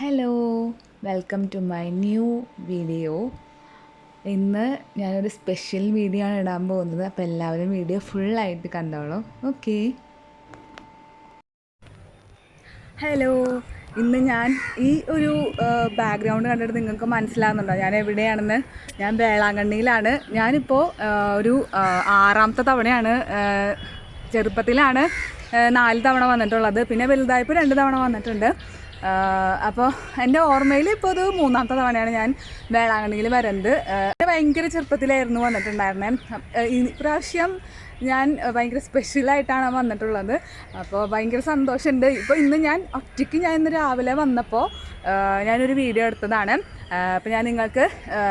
Hello welcome to my new video ഇന്ന് ഞാനൊരു special video ആണ് ഇടാൻ പോകുന്നത്. അപ്പോൾ എല്ലാവരും വീഡിയോ ഫുള്ളായിട്ട് കണ്ടോളൂ. ഓക്കെ ഹലോ ഇന്ന് ഞാൻ ഈ ഒരു ബാക്ക്ഗ്രൗണ്ട് കണ്ടിട്ട് നിങ്ങൾക്ക് മനസ്സിലാകുന്നുണ്ടോ ഞാൻ എവിടെയാണെന്ന്? ഞാൻ വേളാങ്കണ്ണിയിലാണ്. ഞാനിപ്പോൾ ഒരു ആറാമത്തെ തവണയാണ് ചെറുപ്പത്തിലാണ് നാല് തവണ വന്നിട്ടുള്ളത്. പിന്നെ വലുതായപ്പോൾ രണ്ട് തവണ വന്നിട്ടുണ്ട്. അപ്പോൾ എന്റെ ഓർമ്മയിൽ ഇപ്പോൾ അത് മൂന്നാമത്തെ തവണയാണ് ഞാൻ വേളാങ്കണ്ണിയിൽ വരുന്നത് ഭയങ്കര ചെറുപ്പത്തിലായിരുന്നു വന്നിട്ടുണ്ടായിരുന്നത് ഈ പ്രാവശ്യം ഞാൻ ഭയങ്കര സ്പെഷ്യലായിട്ടാണ് വന്നിട്ടുള്ളത്. അപ്പോൾ ഭയങ്കര സന്തോഷമുണ്ട്. ഇപ്പോൾ ഇന്ന് ഞാൻ ഒറ്റയ്ക്ക് ഞാൻ ഇന്ന് രാവിലെ വന്നപ്പോൾ ഞാനൊരു വീഡിയോ എടുത്തതാണ്. അപ്പോൾ ഞാൻ നിങ്ങൾക്ക്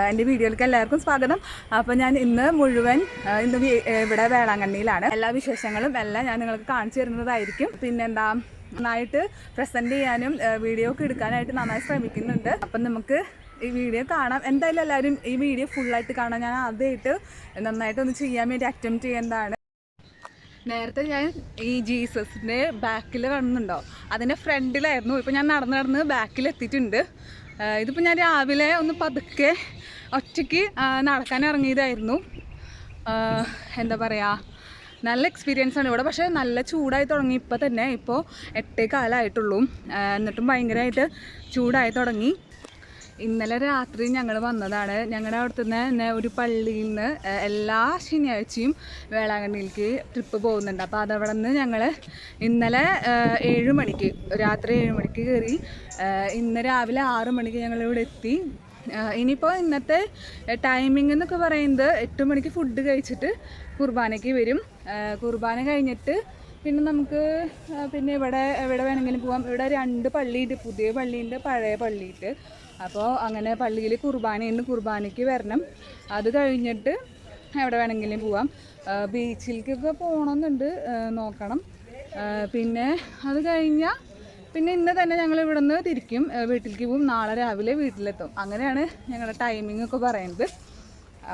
എന്റെ വീഡിയോയിലേക്ക് എല്ലാവർക്കും സ്വാഗതം. അപ്പോൾ ഞാൻ ഇന്ന് മുഴുവൻ ഇന്ന് ഇവിടെ വേളാങ്കണ്ണിയിലാണ്. എല്ലാ വിശേഷങ്ങളും എല്ലാം ഞാൻ നിങ്ങൾക്ക് കാണിച്ചു തരുന്നതായിരിക്കും. പിന്നെന്താ നന്നായിട്ട് പ്രസന്റ് ചെയ്യാനും വീഡിയോ ഒക്കെ എടുക്കാനായിട്ട് നന്നായി ശ്രമിക്കുന്നുണ്ട്. അപ്പം നമുക്ക് ഈ വീഡിയോ കാണാം. എന്തായാലും എല്ലാവരും ഈ വീഡിയോ ഫുള്ളായിട്ട് കാണാം. ഞാൻ ആദ്യമായിട്ട് നന്നായിട്ടൊന്ന് ചെയ്യാൻ വേണ്ടി അറ്റംപ്റ്റ് ചെയ്യുന്നതാണ് നേരത്തെ ഞാൻ ഈ ജീസസിന്റെ ബാക്കിൽ കാണുന്നുണ്ടോ അതിന്റെ ഫ്രണ്ടിലായിരുന്നു. ഇപ്പോൾ ഞാൻ നടന്ന് നടന്ന് ബാക്കിൽ എത്തിയിട്ടുണ്ട്. ഇതിപ്പോൾ ഞാൻ രാവിലെ ഒന്ന് പതുക്കെ ഒറ്റയ്ക്ക് നടക്കാൻ ഇറങ്ങിയതായിരുന്നു. എന്താ പറയുക നല്ല എക്സ്പീരിയൻസ് ആണ് ഇവിടെ. പക്ഷേ നല്ല ചൂടായി തുടങ്ങി ഇപ്പോൾ തന്നെ. ഇപ്പോൾ എട്ടേ കാലമായിട്ടുള്ളൂ എന്നിട്ടും ഭയങ്കരമായിട്ട് ചൂടായി തുടങ്ങി. ഇന്നലെ രാത്രി ഞങ്ങൾ വന്നതാണ്. ഞങ്ങളുടെ അവിടുത്തെ തന്നെ ഒരു പള്ളിയിൽ നിന്ന് എല്ലാ ശനിയാഴ്ചയും വേളാങ്കണ്ണിയിലേക്ക് ട്രിപ്പ് പോകുന്നുണ്ട്. അപ്പോൾ അതവിടെ നിന്ന് ഞങ്ങൾ ഇന്നലെ ഏഴ് മണിക്ക് രാത്രി ഏഴ് മണിക്ക് കയറി ഇന്ന് രാവിലെ ആറ് മണിക്ക് ഞങ്ങൾ ഇവിടെ എത്തി. ഇനിയിപ്പോൾ ഇന്നത്തെ ടൈമിംഗ് എന്നൊക്കെ പറയുന്നത് എട്ട് മണിക്ക് ഫുഡ് കഴിച്ചിട്ട് കുർബാനയ്ക്ക് വരും. കുർബാന കഴിഞ്ഞിട്ട് പിന്നെ നമുക്ക് പിന്നെ ഇവിടെ എവിടെ വേണമെങ്കിലും പോവാം. ഇവിടെ രണ്ട് പള്ളിയുണ്ട് പുതിയ പള്ളിയുണ്ട് പഴയ പള്ളിയുണ്ട്. അപ്പോൾ അങ്ങനെ പള്ളിയിൽ കുർബാനയുണ്ട് കുർബാനയ്ക്ക് വരണം. അത് കഴിഞ്ഞിട്ട് എവിടെ വേണമെങ്കിലും പോവാം. ബീച്ചിലേക്കൊക്കെ പോകണമെന്നുണ്ട് നോക്കണം. പിന്നെ അത് കഴിഞ്ഞാൽ പിന്നെ ഇന്ന് തന്നെ ഞങ്ങൾ ഇവിടെ നിന്ന് തിരിക്കും വീട്ടിലേക്ക് പോവും നാളെ രാവിലെ വീട്ടിലെത്തും. അങ്ങനെയാണ് ഞങ്ങളുടെ ടൈമിംഗ് ഒക്കെ പറയുന്നത്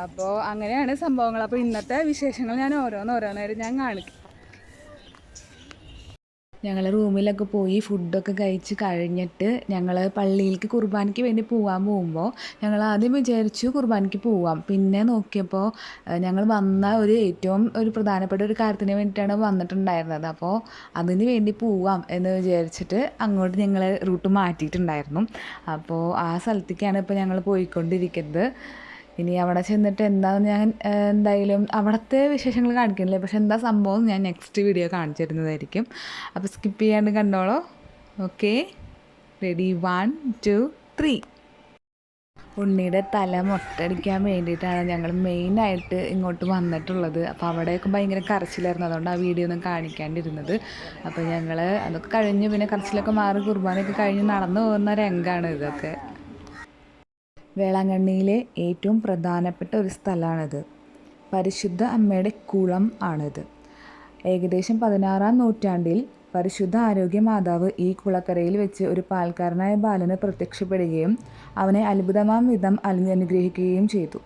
അപ്പോൾ അങ്ങനെയാണ് സംഭവങ്ങൾ. അപ്പോൾ ഇന്നത്തെ വിശേഷങ്ങൾ ഞാൻ ഓരോന്നോരോന്നായിട്ട് ഞാൻ കാണിക്കും ഞങ്ങൾ റൂമിലൊക്കെ പോയി ഫുഡൊക്കെ കഴിച്ച് കഴിഞ്ഞിട്ട് ഞങ്ങൾ പള്ളിയിലേക്ക് കുർബാനയ്ക്ക് വേണ്ടി പോകാൻ പോകുമ്പോൾ ഞങ്ങൾ ആദ്യം വിചാരിച്ചു കുർബാനയ്ക്ക് പോവാം. പിന്നെ നോക്കിയപ്പോൾ ഞങ്ങൾ വന്ന ഒരു ഏറ്റവും ഒരു പ്രധാനപ്പെട്ട ഒരു കാര്യത്തിന് വേണ്ടിയിട്ടാണ് വന്നിട്ടുണ്ടായിരുന്നത്. അപ്പോൾ അതിന് വേണ്ടി പോവാം എന്ന് വിചാരിച്ചിട്ട് അങ്ങോട്ട് ഞങ്ങൾ റൂട്ട് മാറ്റിയിട്ടുണ്ടായിരുന്നു. അപ്പോൾ ആ സ്ഥലത്തേക്കാണ് ഇപ്പോൾ ഞങ്ങൾ പോയിക്കൊണ്ടിരിക്കുന്നത്. ഇനി അവിടെ ചെന്നിട്ട് എന്താണെന്ന് ഞാൻ എന്തായാലും അവിടുത്തെ വിശേഷങ്ങൾ കാണിക്കുന്നില്ല? പക്ഷെ എന്താ സംഭവം ഞാൻ നെക്സ്റ്റ് വീഡിയോ കാണിച്ചു തരുന്നതായിരിക്കും അപ്പോൾ സ്കിപ്പ് ചെയ്യാണ്ട് കണ്ടോളൂ. Okay ready one two three ഉണ്ണിയുടെ തല മൊട്ടടിക്കാൻ വേണ്ടിയിട്ടാണ് ഞങ്ങൾ മെയിനായിട്ട് ഇങ്ങോട്ട് വന്നിട്ടുള്ളത്. അപ്പോൾ അവിടെയൊക്കെ ഭയങ്കര കരച്ചിലായിരുന്നു. അതുകൊണ്ട് ആ വീഡിയോ ഒന്നും കാണിക്കാണ്ടിരുന്നത്. അപ്പോൾ ഞങ്ങൾ അതൊക്കെ കഴിഞ്ഞ് പിന്നെ കരച്ചിലൊക്കെ മാറി കുർബാനയൊക്കെ കഴിഞ്ഞ് നടന്നു പോകുന്ന രംഗമാണ് ഇതൊക്കെ. വേളാങ്കണ്ണിയിലെ ഏറ്റവും പ്രധാനപ്പെട്ട ഒരു സ്ഥലമാണിത്. പരിശുദ്ധ അമ്മയുടെ കുളം ആണിത്. ഏകദേശം പതിനാറാം നൂറ്റാണ്ടിൽ പരിശുദ്ധ ആരോഗ്യ മാതാവ് ഈ കുളക്കരയിൽ വെച്ച് ഒരു പാൽക്കാരനായ ബാലന് പ്രത്യക്ഷപ്പെടുകയും അവനെ അത്ഭുതമാം വിധം അനുഗ്രഹിക്കുകയും ചെയ്തു.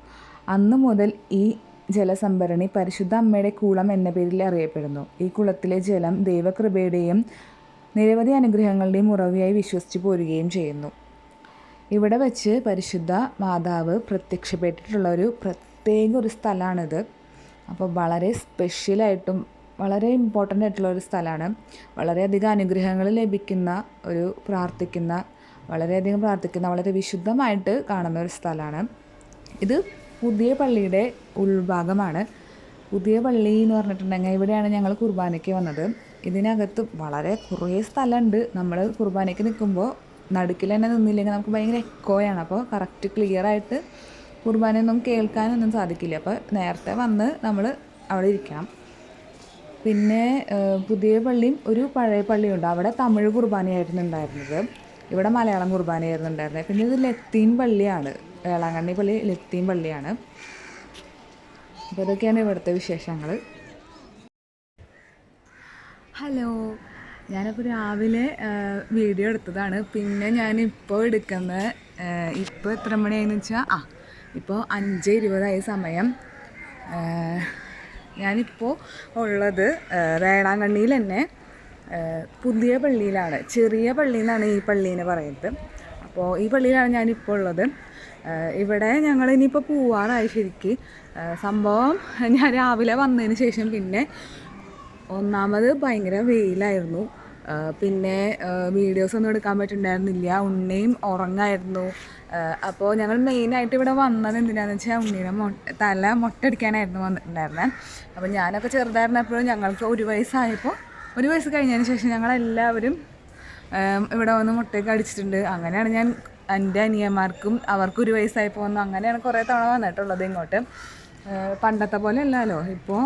അന്നു മുതൽ ഈ ജലസംഭരണി പരിശുദ്ധ അമ്മയുടെ കുളം എന്ന പേരിൽ അറിയപ്പെടുന്നു. ഈ കുളത്തിലെ ജലം ദൈവകൃപയുടെയും നിരവധി അനുഗ്രഹങ്ങളുടെയും ഉറവയായി വിശ്വസിച്ചു പോരുകയും ചെയ്യുന്നു. ഇവിടെ വെച്ച് പരിശുദ്ധ മാതാവ് പ്രത്യക്ഷപ്പെട്ടിട്ടുള്ള ഒരു പ്രത്യേക ഒരു സ്ഥലമാണിത്. അപ്പോൾ വളരെ സ്പെഷ്യലായിട്ടും വളരെ ഇമ്പോർട്ടന്റ് ആയിട്ടുള്ള ഒരു സ്ഥലമാണ്. വളരെയധികം അനുഗ്രഹങ്ങൾ ലഭിക്കുന്ന ഒരു പ്രാർത്ഥിക്കുന്ന വളരെയധികം പ്രാർത്ഥിക്കുന്ന വളരെ വിശുദ്ധമായിട്ട് കാണുന്ന ഒരു സ്ഥലമാണ്. ഇത് പുതിയ പള്ളിയുടെ ഉൾഭാഗമാണ്. പുതിയ പള്ളി എന്ന് പറഞ്ഞിട്ടുണ്ടെങ്കിൽ ഇവിടെയാണ് ഞങ്ങൾ കുർബാനയ്ക്ക് വന്നത്. ഇതിനകത്ത് വളരെ കുറേ സ്ഥലമുണ്ട്. നമ്മൾ കുർബാനയ്ക്ക് നിൽക്കുമ്പോൾ നടുക്കിൽ തന്നെ നിന്നില്ലെങ്കിൽ നമുക്ക് ഭയങ്കര എക്കോയാണ് അപ്പോൾ കറക്റ്റ് ക്ലിയർ ആയിട്ട് കുർബാനയൊന്നും കേൾക്കാനൊന്നും സാധിക്കില്ല. അപ്പോൾ നേരത്തെ വന്ന് നമ്മൾ അവിടെ ഇരിക്കണം. പിന്നെ പുതിയ പള്ളിയും ഒരു പഴയ പള്ളിയുണ്ട്. അവിടെ തമിഴ് കുർബാനയായിരുന്നു ഉണ്ടായിരുന്നത്. ഇവിടെ മലയാളം കുർബാനയായിരുന്നു ഉണ്ടായിരുന്നത്. പിന്നെ ഇത് ലത്തീൻ പള്ളിയാണ്. വേളാങ്കണ്ണി പള്ളി ലത്തീൻ പള്ളിയാണ്. അപ്പോൾ ഇതൊക്കെയാണ് ഇവിടുത്തെ വിശേഷങ്ങൾ ഹലോ. ഞാനപ്പോൾ രാവിലെ വീഡിയോ എടുത്തതാണ്. പിന്നെ ഞാനിപ്പോൾ എടുക്കുന്നത് ഇപ്പോൾ എത്ര മണിയായെന്ന് വെച്ചാൽ ആ ഇപ്പോൾ അഞ്ച് ഇരുപതായ സമയം. ഞാനിപ്പോൾ ഉള്ളത് വേളാങ്കണ്ണിയിൽ തന്നെ പുതിയ പള്ളിയിലാണ്. ചെറിയ പള്ളി എന്നാണ് ഈ പള്ളീനെ പറയുന്നത് അപ്പോൾ ഈ പള്ളിയിലാണ് ഞാനിപ്പോൾ ഉള്ളത്. ഇവിടെ ഞങ്ങൾ ഇനിയിപ്പോൾ പോവാറായി ശരിക്ക്. സംഭവം ഞാൻ രാവിലെ വന്നതിന് ശേഷം പിന്നെ ഒന്നാമത് ഭയങ്കര വെയിലായിരുന്നു. പിന്നെ വീഡിയോസ് ഒന്നും എടുക്കാൻ പറ്റുന്നുണ്ടായിരുന്നില്ല ഉണ്ണിയും ഉറങ്ങായിരുന്നു. അപ്പോൾ ഞങ്ങൾ മെയിനായിട്ട് ഇവിടെ വന്നത് എന്തിനാന്ന് വെച്ചാൽ ഉണ്ണീനെ മൊ തല മൊട്ടടിക്കാനായിരുന്നു വന്നിട്ടുണ്ടായിരുന്നത് അപ്പോൾ ഞാനൊക്കെ ചെറുതായിരുന്നപ്പോഴും ഞങ്ങൾക്ക് ഒരു വയസ്സായപ്പോൾ ഒരു വയസ്സ് കഴിഞ്ഞതിന് ശേഷം ഞങ്ങളെല്ലാവരും ഇവിടെ വന്ന് മുട്ടയൊക്കെ അടിച്ചിട്ടുണ്ട്. അങ്ങനെയാണ് ഞാൻ എന്റെ അനിയന്മാർക്കും അവർക്കും ഒരു വയസ്സായപ്പോൾ വന്നു. അങ്ങനെയാണ് കുറേ തവണ വന്നിട്ടുള്ളത് ഇങ്ങോട്ട്. പണ്ടത്തെ പോലെ അല്ലല്ലോ. ഇപ്പോൾ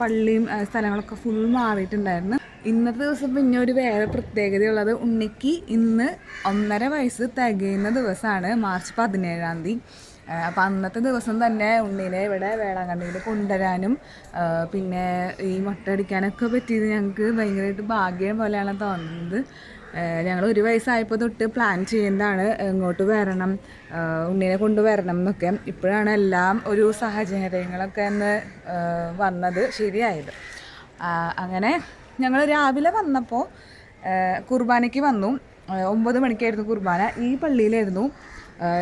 പള്ളിയും സ്ഥലങ്ങളൊക്കെ ഫുൾ മാറിയിട്ടുണ്ടായിരുന്നു. ഇന്നത്തെ ദിവസം പിന്നെ ഒരു വേറെ പ്രത്യേകതയുള്ളത് ഉണ്ണിക്ക് ഇന്ന് ഒന്നര വയസ്സ് തികയുന്ന ദിവസമാണ് മാർച്ച് പതിനേഴാം തീയതി. അപ്പം അന്നത്തെ ദിവസം തന്നെ ഉണ്ണിനെ ഇവിടെ വേളാങ്കണ്ണിയിൽ കൊണ്ടുവരാനും പിന്നെ ഈ മുട്ട അടിക്കാനൊക്കെ പറ്റിയത് ഞങ്ങൾക്ക് ഭയങ്കരമായിട്ട് ഭാഗ്യം പോലെയാണ് തോന്നുന്നത്. ഞങ്ങൾ ഒരു വയസ്സായപ്പോൾ തൊട്ട് പ്ലാൻ ചെയ്യുന്നതാണ് ഇങ്ങോട്ട് വരണം ഉണ്ണിനെ കൊണ്ടുവരണം എന്നൊക്കെ. ഇപ്പോഴാണ് എല്ലാം ഒരു സാഹചര്യങ്ങളൊക്കെ ഒന്ന് വന്നത് ശരിയായത്. അങ്ങനെ ഞങ്ങൾ രാവിലെ വന്നപ്പോൾ കുർബാനയ്ക്ക് വന്നു. ഒമ്പത് മണിക്കായിരുന്നു കുർബാന. ഈ പള്ളിയിലായിരുന്നു.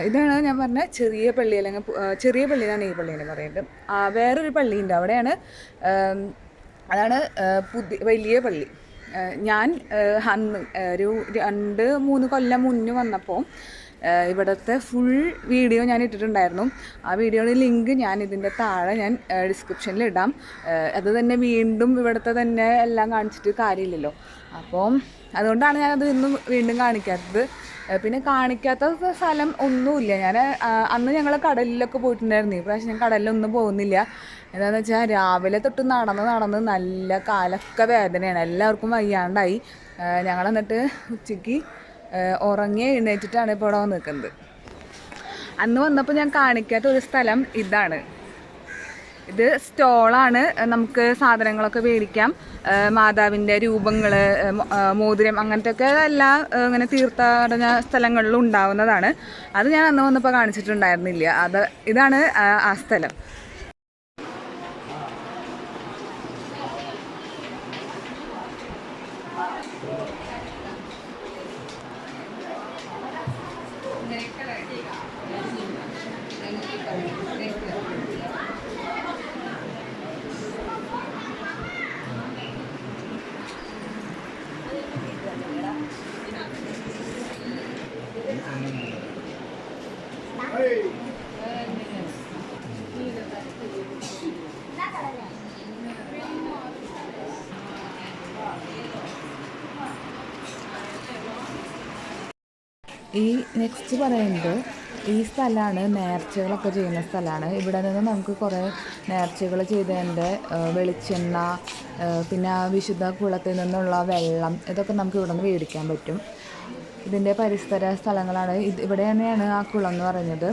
ഇതാണ് ഞാൻ പറഞ്ഞ ചെറിയ പള്ളി അല്ലെങ്കിൽ ചെറിയ പള്ളിയിലാണ് ഈ പള്ളി എന്ന് പറയുന്നത്. വേറൊരു പള്ളിയുണ്ട് അവിടെയാണ് അതാണ് പുതിയ വലിയ പള്ളി. ഞാൻ അന്ന് ഒരു രണ്ട് മൂന്ന് കൊല്ലം മുന്നേ വന്നപ്പോൾ ഇവിടുത്തെ ഫുൾ വീഡിയോ ഞാൻ ഇട്ടിട്ടുണ്ടായിരുന്നു. ആ വീഡിയോയുടെ ലിങ്ക് ഞാൻ ഇതിന്റെ താഴെ ഞാൻ ഡിസ്ക്രിപ്ഷനിൽ ഇടാം. അത് തന്നെ വീണ്ടും ഇവിടുത്തെ തന്നെ എല്ലാം കാണിച്ചിട്ട് കാര്യമില്ലല്ലോ. അപ്പോൾ അതുകൊണ്ടാണ് ഞാനത് ഇന്നും വീണ്ടും കാണിക്കാത്തത്. പിന്നെ കാണിക്കാത്ത സ്ഥലം ഒന്നുമില്ല. ഞാൻ അന്ന് ഞങ്ങൾ കടലിലൊക്കെ പോയിട്ടുണ്ടായിരുന്നു. ഇപ്രാവശ്യം പ്രാവശ്യം ഞാൻ കടലിലൊന്നും പോകുന്നില്ല. എന്താണെന്ന് വെച്ചാൽ രാവിലെ തൊട്ട് നടന്ന് നടന്ന് നല്ല കാലൊക്കെ വേദനയാണ്. എല്ലാവർക്കും വയ്യാണ്ടായി. ഞങ്ങൾ എന്നിട്ട് ഉച്ചയ്ക്ക് ഉറങ്ങി എഴുന്നേറ്റിട്ടാണ് ഇപ്പോൾ ഇവിടെ നിൽക്കുന്നത്. അന്ന് വന്നപ്പോൾ ഞാൻ കാണിക്കാത്ത ഒരു സ്ഥലം ഇതാണ്. ഇത് സ്റ്റോളാണ്. നമുക്ക് സാധനങ്ങളൊക്കെ മേടിക്കാം. മാതാവിന്റെ രൂപങ്ങൾ മോതിരം അങ്ങനത്തെ ഒക്കെ എല്ലാ ഇങ്ങനെ തീർത്ഥാടന സ്ഥലങ്ങളിലും ഉണ്ടാവുന്നതാണ്. അത് ഞാൻ അന്ന് വന്നപ്പോൾ കാണിച്ചിട്ടുണ്ടായിരുന്നില്ല. അത് ഇതാണ് ആ സ്ഥലം ഈ നെക്സ്റ്റ് പറയുന്നത് ഈ സ്ഥലമാണ് നേർച്ചകളൊക്കെ ചെയ്യുന്ന സ്ഥലമാണ്. ഇവിടെ നിന്ന് നമുക്ക് കുറേ നേർച്ചകൾ ചെയ്തതിന്റെ വെളിച്ചെണ്ണ പിന്നെ വിശുദ്ധ കുളത്തിൽ നിന്നുള്ള വെള്ളം ഇതൊക്കെ നമുക്ക് ഇവിടെ നിന്ന് മേടിക്കാൻ പറ്റും. ഇതിന്റെ പരിസര സ്ഥലങ്ങളാണ്. ഇത് ഇവിടെ തന്നെയാണ് ആ കുളം എന്ന് പറയുന്നത്.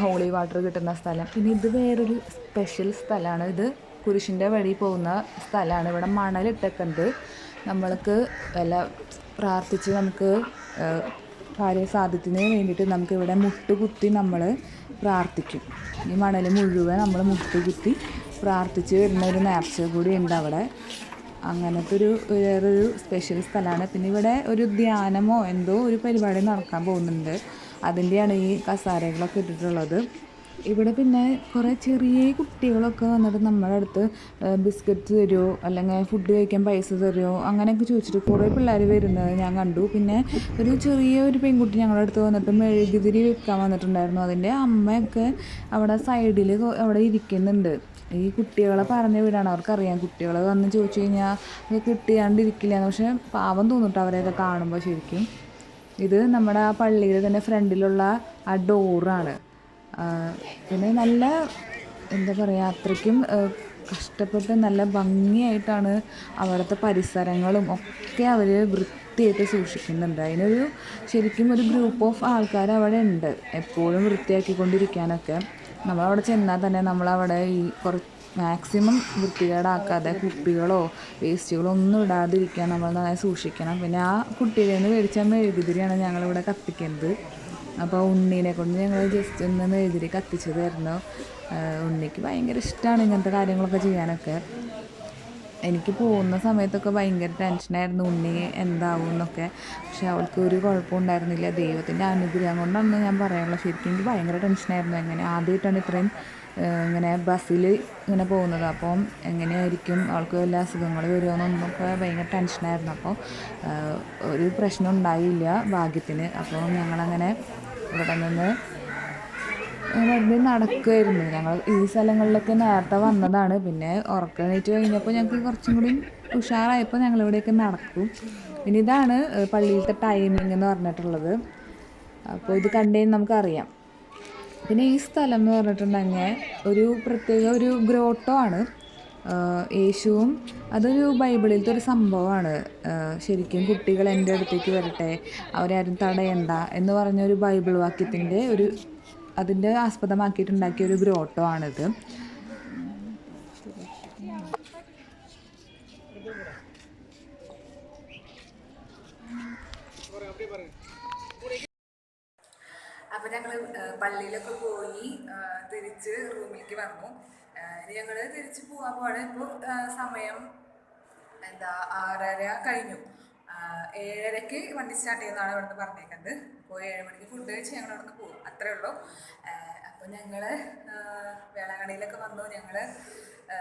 ഹോളി വാട്ടർ കിട്ടുന്ന സ്ഥലം. പിന്നെ ഇത് വേറൊരു സ്പെഷ്യൽ സ്ഥലമാണ്. ഇത് കുരിശിന്റെ വഴി പോകുന്ന സ്ഥലമാണ്. ഇവിടെ മണലിട്ടൊക്കെ നമ്മൾക്ക് വല്ല പ്രാർത്ഥിച്ച് നമുക്ക് ആ, കാര്യം സാധിക്കുന്നതിന് വേണ്ടിയിട്ട് നമുക്കിവിടെ മുട്ടുകുത്തി നമ്മൾ പ്രാർത്ഥിക്കും. ഈ മണൽ മുഴുവൻ നമ്മൾ മുട്ടുകുത്തി പ്രാർത്ഥിച്ച് വരുന്ന ഒരു നേർച്ച കൂടി ഉണ്ട് അവിടെ. അങ്ങനത്തെ ഒരു വേറൊരു സ്പെഷ്യൽ സ്ഥലമാണ്. പിന്നെ ഇവിടെ ഒരു ധ്യാനമോ എന്തോ ഒരു പരിപാടി നടക്കാൻ പോകുന്നുണ്ട്. അതിന്റെയാണ് ഈ കസാരകളൊക്കെ ഇട്ടിട്ടുള്ളത്. ഇവിടെ പിന്നെ കുറേ ചെറിയ കുട്ടികളൊക്കെ വന്നിട്ട് നമ്മുടെ അടുത്ത് ബിസ്ക്കറ്റ് തരുമോ അല്ലെങ്കിൽ ഫുഡ് കഴിക്കാൻ പൈസ തരുമോ അങ്ങനെയൊക്കെ ചോദിച്ചിട്ട് കുറേ പിള്ളേർ വരുന്നത് ഞാൻ കണ്ടു. പിന്നെ ഒരു ചെറിയ ഒരു പെൺകുട്ടി ഞങ്ങളുടെ അടുത്ത് വന്നിട്ട് മെഴുകുതിരി വിൽക്കാൻ വന്നിട്ടുണ്ടായിരുന്നു. അതിന്റെ അമ്മയൊക്കെ അവിടെ സൈഡിൽ അവിടെ ഇരിക്കുന്നുണ്ട്. ഈ കുട്ടികളെ പറഞ്ഞു വിടാണ്. അവർക്കറിയാം. കുട്ടികൾ വന്ന് ചോദിച്ചു കഴിഞ്ഞാൽ അത് കിട്ടിയാണ്ടിരിക്കില്ല പക്ഷെ പാവം തോന്നിട്ട് അവരെയൊക്കെ കാണുമ്പോൾ ശരിക്കും. ഇത് നമ്മുടെ ആ പള്ളിയുടെ തന്നെ ഫ്രണ്ടിലുള്ള ആ ഡോറാണ് പിന്നെ നല്ല എന്താ പറയുക അത്രയ്ക്കും കഷ്ടപ്പെട്ട് നല്ല ഭംഗിയായിട്ടാണ് അവിടുത്തെ പരിസരങ്ങളും ഒക്കെ അവർ വൃത്തിയായിട്ട് സൂക്ഷിക്കുന്നുണ്ട്. അതിനൊരു ശരിക്കും ഒരു ഗ്രൂപ്പ് ഓഫ് ആൾക്കാർ അവിടെ ഉണ്ട്. എപ്പോഴും വൃത്തിയാക്കിക്കൊണ്ടിരിക്കാനൊക്കെ. നമ്മളവിടെ ചെന്നാൽ തന്നെ നമ്മളവിടെ ഈ കുറച്ച് മാക്സിമം വൃത്തികേടാക്കാതെ കുപ്പികളോ വേസ്റ്റുകളോ ഒന്നും ഇടാതിരിക്കാൻ നമ്മൾ നന്നായി സൂക്ഷിക്കണം. പിന്നെ ആ കുട്ടികളിൽ നിന്ന് മേടിച്ച മെഴുകുതിരിയാണ് ഞങ്ങളിവിടെ കത്തിക്കുന്നത്. അപ്പോൾ ഉണ്ണീനെ കൊണ്ട് ഞങ്ങൾ ജസ്റ്റ് ഒന്ന് മെഴുതിരി കത്തിച്ച് തരുന്നു. ഉണ്ണിക്ക് ഭയങ്കര ഇഷ്ടമാണ് ഇങ്ങനത്തെ കാര്യങ്ങളൊക്കെ ചെയ്യാനൊക്കെ. എനിക്ക് പോകുന്ന സമയത്തൊക്കെ ഭയങ്കര ടെൻഷനായിരുന്നു ഉണ്ണി എന്താവും എന്നൊക്കെ. പക്ഷെ അവൾക്ക് ഒരു കുഴപ്പം ഉണ്ടായിരുന്നില്ല. ദൈവത്തിന്റെ അനുഗ്രഹം കൊണ്ടാണ് ഞാൻ പറയാനുള്ളത് ശരിക്കും എനിക്ക് ഭയങ്കര ടെൻഷനായിരുന്നു എങ്ങനെ? ആദ്യമായിട്ടാണ് ഇത്രയും ഇങ്ങനെ ബസ്സിൽ ഇങ്ങനെ പോകുന്നത്. അപ്പം എങ്ങനെയായിരിക്കും അവൾക്ക് വല്ല അസുഖങ്ങൾ വരുമോയെന്നൊക്കെ ഭയങ്കര ടെൻഷനായിരുന്നു അപ്പോൾ ഒരു പ്രശ്നം ഉണ്ടായില്ല ഭാഗ്യത്തിന്. അപ്പോൾ ഞങ്ങളങ്ങനെ ഇവിടെ നിന്ന് വെറുതെ നടക്കുമായിരുന്നു ഞങ്ങൾ ഈ സ്ഥലങ്ങളിലൊക്കെ നേരത്തെ വന്നതാണ്. പിന്നെ ഉറക്കണീറ്റ് കഴിഞ്ഞപ്പോൾ ഞങ്ങൾക്ക് കുറച്ചും കൂടി ഉഷാറായപ്പോൾ ഞങ്ങളിവിടെയൊക്കെ നടക്കും. പിന്നെ ഇതാണ് പള്ളിയിലത്തെ ടൈമിംഗ് എന്ന് പറഞ്ഞിട്ടുള്ളത്. അപ്പോൾ ഇത് കണ്ടു നമുക്കറിയാം. പിന്നെ ഈ സ്ഥലം എന്ന് പറഞ്ഞിട്ടുണ്ടെങ്കിൽ ഒരു പ്രത്യേക ഒരു ഗ്രോട്ടോ ആണ്. യേശുവും അതൊരു ബൈബിളിലത്തെ ഒരു സംഭവമാണ്. ശരിക്കും കുട്ടികൾ എന്റെ അടുത്തേക്ക് വരട്ടെ അവരാരും തടയണ്ട എന്ന് പറഞ്ഞ ഒരു ബൈബിൾ വാക്യത്തിന്റെ ഒരു അതിന്റെ ആസ്പദമാക്കിയിട്ടുണ്ടാക്കിയ ഒരു ഗ്രോട്ടോ ആണിത്. ഞങ്ങൾ പള്ളിയിലൊക്കെ പോയി തിരിച്ച് റൂമിലേക്ക് വന്നു. ഞങ്ങൾ തിരിച്ച് പോകാൻ പോലെ ഇപ്പോൾ സമയം എന്താ ആറര കഴിഞ്ഞു. ഏഴരയ്ക്ക് വണ്ടി സ്റ്റാർട്ട് ചെയ്യുന്നതാണ് ഇവിടുന്ന് പറഞ്ഞേക്കുന്നത്. അപ്പോൾ ഏഴ് മണിക്ക് ഫുഡ് കഴിച്ച് ഞങ്ങൾ ഇവിടുന്ന് പോകും അത്രേ ഉള്ളൂ. അപ്പോൾ ഞങ്ങൾ വേളാങ്കണ്ണിയിലൊക്കെ വന്നു. ഞങ്ങൾ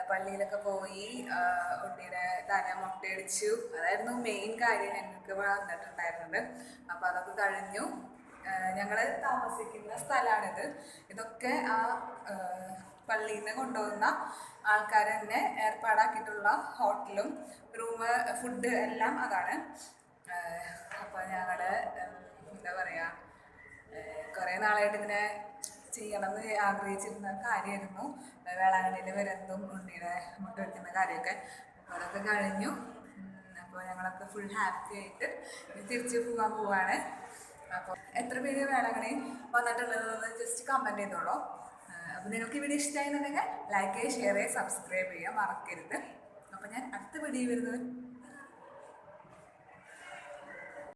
പള്ളിയിലൊക്കെ പോയി ഉണ്ണിയുടെ തല മുട്ടയടിച്ചു. അതായിരുന്നു മെയിൻ കാര്യം ഞങ്ങൾക്ക് ഇവിടെ വന്നിട്ടുണ്ടായിരുന്നത്. അപ്പോൾ അതൊക്കെ കഴിഞ്ഞു. ഞങ്ങൾ താമസിക്കുന്ന സ്ഥലമാണിത് ഇതൊക്കെ ആ പള്ളിയിൽ നിന്ന് കൊണ്ടുവന്ന ആൾക്കാർ തന്നെ ഏർപ്പാടാക്കിയിട്ടുള്ള ഹോട്ടലും റൂം ഫുഡ് എല്ലാം അതാണ്. അപ്പോൾ ഞങ്ങൾ എന്താ പറയുക കുറേ നാളായിട്ട് ഇങ്ങനെ ചെയ്യണം എന്ന് ആഗ്രഹിച്ചിരുന്ന കാര്യമായിരുന്നു വേളാങ്കണ്ണിയിൽ വരുന്നതും ഉണ്ണിയുടെ മുട്ട വയ്ക്കുന്ന കാര്യമൊക്കെ അപ്പോൾ അതൊക്കെ കഴിഞ്ഞു. അപ്പോൾ ഞങ്ങളൊക്കെ ഫുൾ ഹാപ്പി ആയിട്ട് തിരിച്ച് പോകാൻ പോവാണ്. അപ്പോൾ എത്ര പേര് വേളാങ്കണി വന്നിട്ടുള്ളതെന്ന് ജസ്റ്റ് കമന്റ് ചെയ്തോളൂ. അപ്പോൾ നിങ്ങൾക്ക് ഈ വീഡിയോ ഇഷ്ടമായിരുന്നുണ്ടെങ്കിൽ ലൈക്ക് ചെയ്യുക ഷെയർ ചെയ്യുക സബ്സ്ക്രൈബ് ചെയ്യുക മറക്കരുത്. അപ്പോൾ ഞാൻ അടുത്ത വീഡിയോ വരുന്നത്